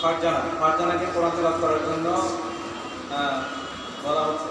ফারজানা ফারজানাকে কোরআন তেলাওয়াত করার জন্য আহ, বলা হচ্ছে।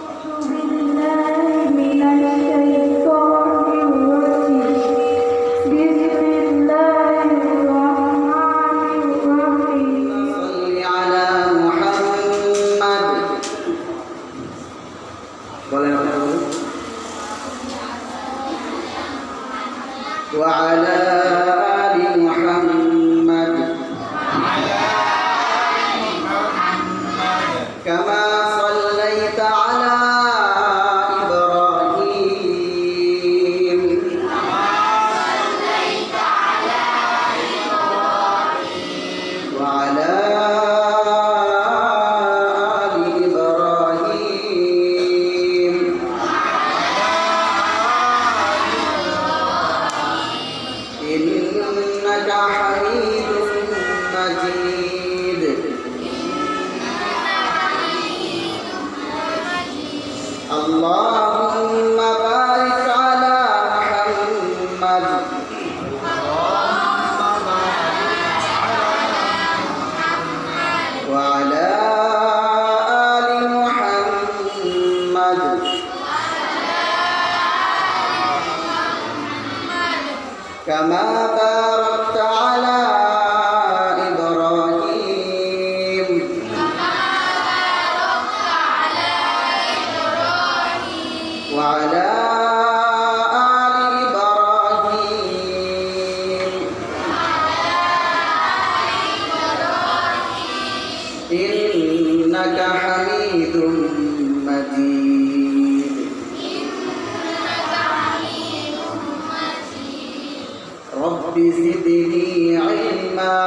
رب زدني علما.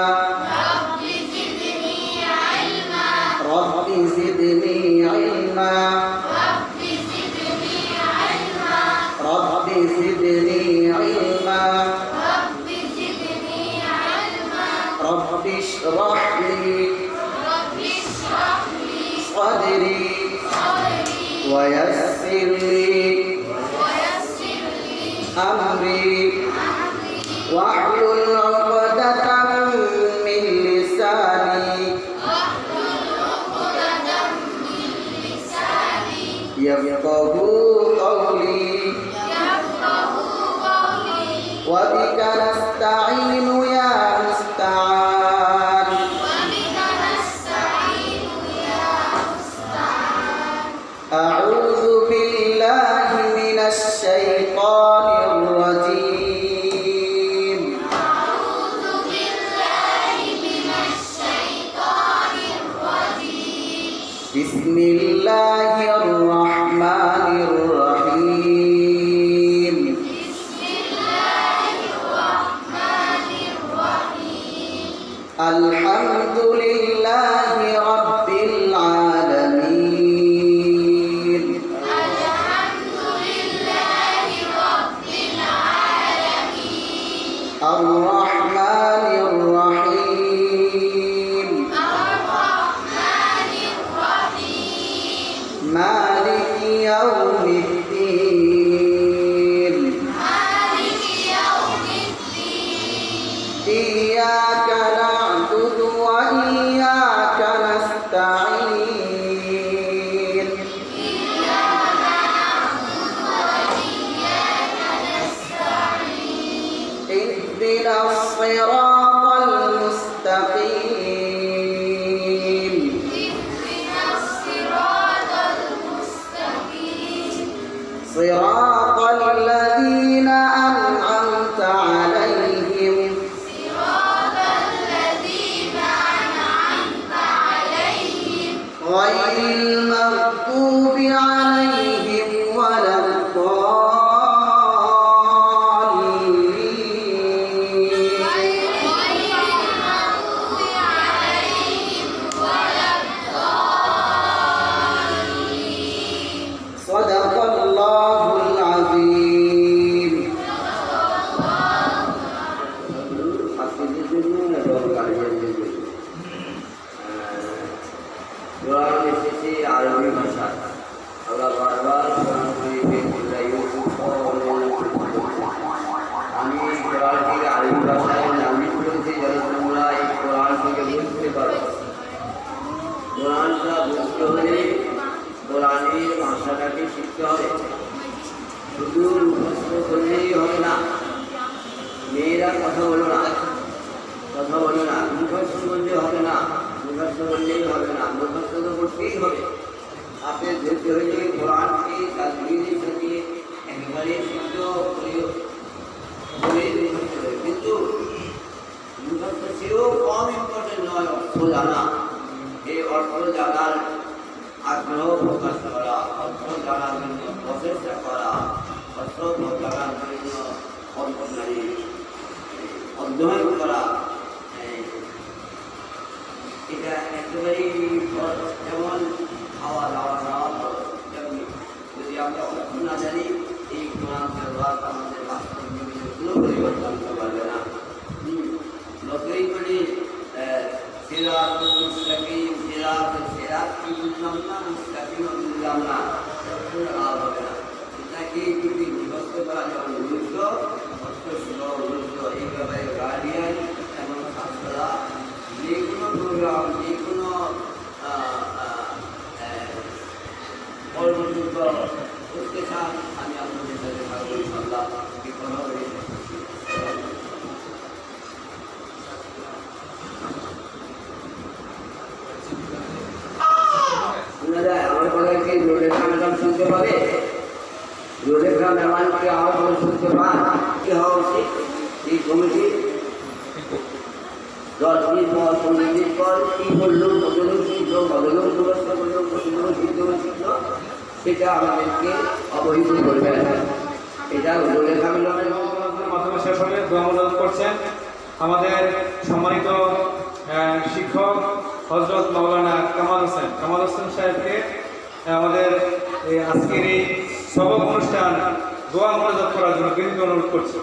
رب زدني علما. رب زدني علما. رب زدني علما. رب اشرح لي رب اشرح لي صدري صدري. ويسر لي ويسر لي أمري. يفقه قولي وبك الحمد لله amanhã শুধু মুখস্থ হবে না মেয়েরা কথা বলো না কথা বলো না মুখস্থ করলে হবে না মুখস্থ করলেই হবে না মুখস্থ তো করতেই হবে আপনি ধরতে হলে কোরআন কিন্তু সেও কম ইম্পর্টেন্ট নয় অর্থ জানা এই অর্থ জানার আগ্রহ প্রকাশ করা অর্থ জানার জন্য প্রচেষ্টা করা অর্থ জানার জন্য অধ্যয়ন অধ্যয়ন করা এটা একেবারেই যেমন খাওয়া দাওয়া খাওয়া যদি আমরা অর্থ না জানি এই কোরআন তেলাওয়াত আমাদের বাস্তব জীবনে কোনো পরিবর্তন করতে পারবে না লোকেই বলি সিরাত মুস্তাকিম সিরাত সিরাত কি বুঝলাম না মুস্তাকিম বুঝলাম না হবে না এটাকে যদি বিভক্ত করা শুনতে পাবে? শুনতে পান। হওয়া উচিত? এই কমিটি? দশ মিনিট পর, পনেরো মিনিট পর কি সেটা আমাদেরকে অবহিত করবেন এটা দোয়ামুলের মাধ্যমে শেষ হলে দোয়ামুল করছেন আমাদের সম্মানিত শিক্ষক হজরত মাওলানা কামাল হোসেন। কামাল হোসেন সাহেবকে আমাদের এই আজকের এই সবক অনুষ্ঠান দোয়া মনোজাত করার জন্য বিনীত অনুরোধ করছি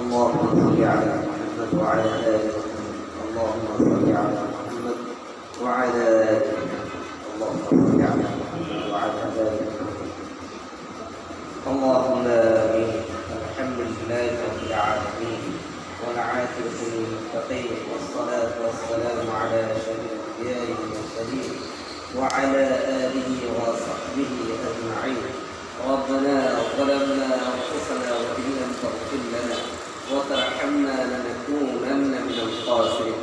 اللهم صل على محمد وعلى ال محمد اللهم صل على محمد وعلى ال محمد اللهم صل على محمد وعلى ال محمد اللهم امين الحمد لله رب العالمين والعاقبة للمتقين والصلاة والسلام على أشرف الأنبياء والمرسلين وعلى آله وصحبه أجمعين. ربنا ظلمنا أنفسنا وإن لم تغفر لنا وترحمنا لنكونن من الخاسرين.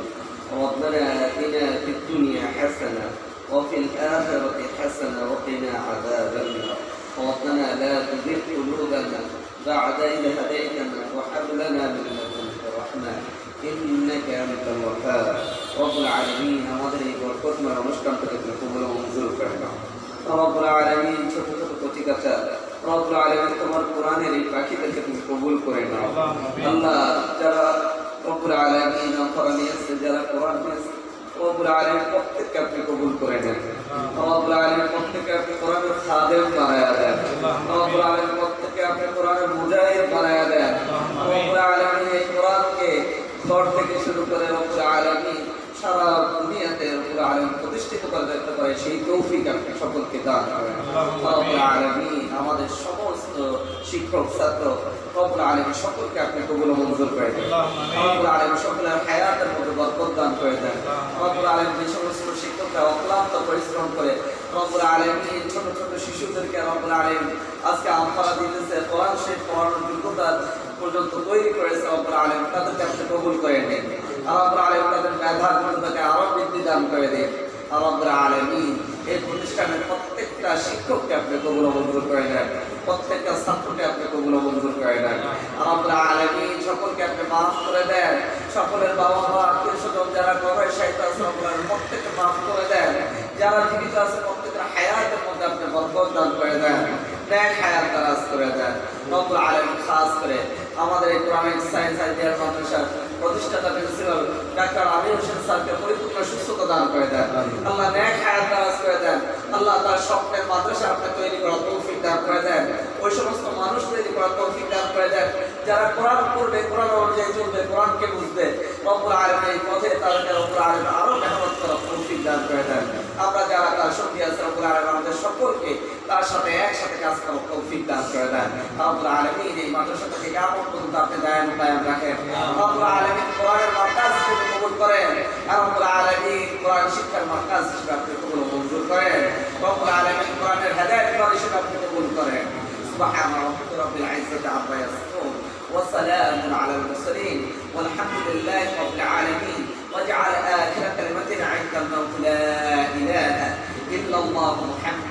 ربنا آتنا في الدنيا حسنة وفي الآخرة حسنة وقنا عذاب النار. ربنا لا تزغ قلوبنا بعد إذ هديتنا وهب لنا من لدنك رحمة إنك أنت الوهاب رب العالمين আমাদের এই বরকতময় অনুষ্ঠানটাকে তুমি কবুল ও মঞ্জুর করে নাও রব্বুল আলামিন ছোট ছোট কচি কাঁচা রব্বুল আলামিন তোমার কোরআনের এই পাখিদেরকে তুমি কবুল করে নাও আল্লাহ যারা রব্বুল আলামিন অফরা নিয়েছে যারা কোরআন নিয়েছে রব্বুল আলামিন প্রত্যেককে আপনি কবুল করে নেন রব্বুল আলামিন প্রত্যেককে আপনি কোরআনের খাদেম বানায়া দেন রব্বুল আলামিন প্রত্যেককে আপনি কোরআনের মুজাহিদ বানায়া দেন প্রতিষ্ঠিত করে পারে সেই তৌফিক আপনি সকলকে দান করেন। আমাদের সমস্ত শিক্ষক ছাত্র রব্বুল আলামিন সকলকে আপনি কবুল মঞ্জুর করে দেন। রব্বুল আলামিন সকলের হায়াতের মধ্যে বরকত দান করে দেন। রব্বুল আলামিন যে সমস্ত শিক্ষকরা অক্লান্ত পরিশ্রম করে রব্বুল আলামিন ছোট ছোট শিশুদেরকে রব্বুল আলামিন আজকে আমফারা দিতেছে কোরআন শরীফ পড়ানোর যোগ্যতা পর্যন্ত তৈরি করেছে রব্বুল আলামিন তাদেরকে আপনি কবুল করে নেন। রব্বুল তাদের মেধার যোগ্যতাকে আরও বৃদ্ধি দান করে দেন। রব্বুল আলামিন। এই প্রতিষ্ঠানের প্রত্যেকটা শিক্ষককে আপনি কবুল মঞ্জুর করে নেন। প্রত্যেকটা ছাত্রকে আপনি কবুল মঞ্জুর করে নেন। রব্বুল আলামিন সকলকে আপনি মাফ করে দেন। সকলের বাবা মা আত্মীয় স্বজন যারা কবাই সাহিত্য আলামিন প্রত্যেককে মাফ করে দেন। যারা জীবিত আছে প্রত্যেকটা হায়াতের মধ্যে আপনি বরকত দান করে দেন। ন্যায় হায়াত দারাজ করে দেন। রব্বুল আলামিন খাস করে আমাদের এই কোরআনিক সায়েন্স আইডিয়ার মাদ্রাসার প্রতিষ্ঠাতা প্রিন্সিপাল ডাক্তার আমির হোসেন স্যারকে পরিপূর্ণ সুস্থতা দান করে দেন। আল্লাহ ন্যায় হায়াত দারাজ করে দেন। আল্লাহ তার স্বপ্নের মাদ্রাসা আপনি তৈরি করার তৌফিক দান করে দেন। ওই সমস্ত মানুষ তৈরি করার তৌফিক দান করে দেন। যারা কোরআন পড়বে কোরআন অনুযায়ী চলবে কোরআনকে বুঝবে আলামিন এই পথে তাদেরকে মেহনত করার তৌফিক দান করে দেন। আমরা যারা তার সঙ্গী আছে আমাদের সকলকে তার সাথে একসাথে কাজ করার তৌফিক দান করে দেন রব্বুল আলামিন এই মাদ্রাসাটাকে কেমন পর্যন্ত আপনি দায়ন কায়াম রাখেন রব্বুল আলামিন কোরআনের মার্কাজ হিসেবে কবুল করেন রব্বুল আলামিন কোরআন শিক্ষার মার্কাজ হিসেবে আপনি কবুল মঞ্জুর করেন রব্বুল আলামিন কোরআনের হেদায়েত করার হিসেবে আপনি কবুল করেন سبحان ربك رب العزة عما يصفون وسلام على المرسلين والحمد لله رب العالمين واجعل آخر كلمتنا عند الموت لا إله إلا الله محمد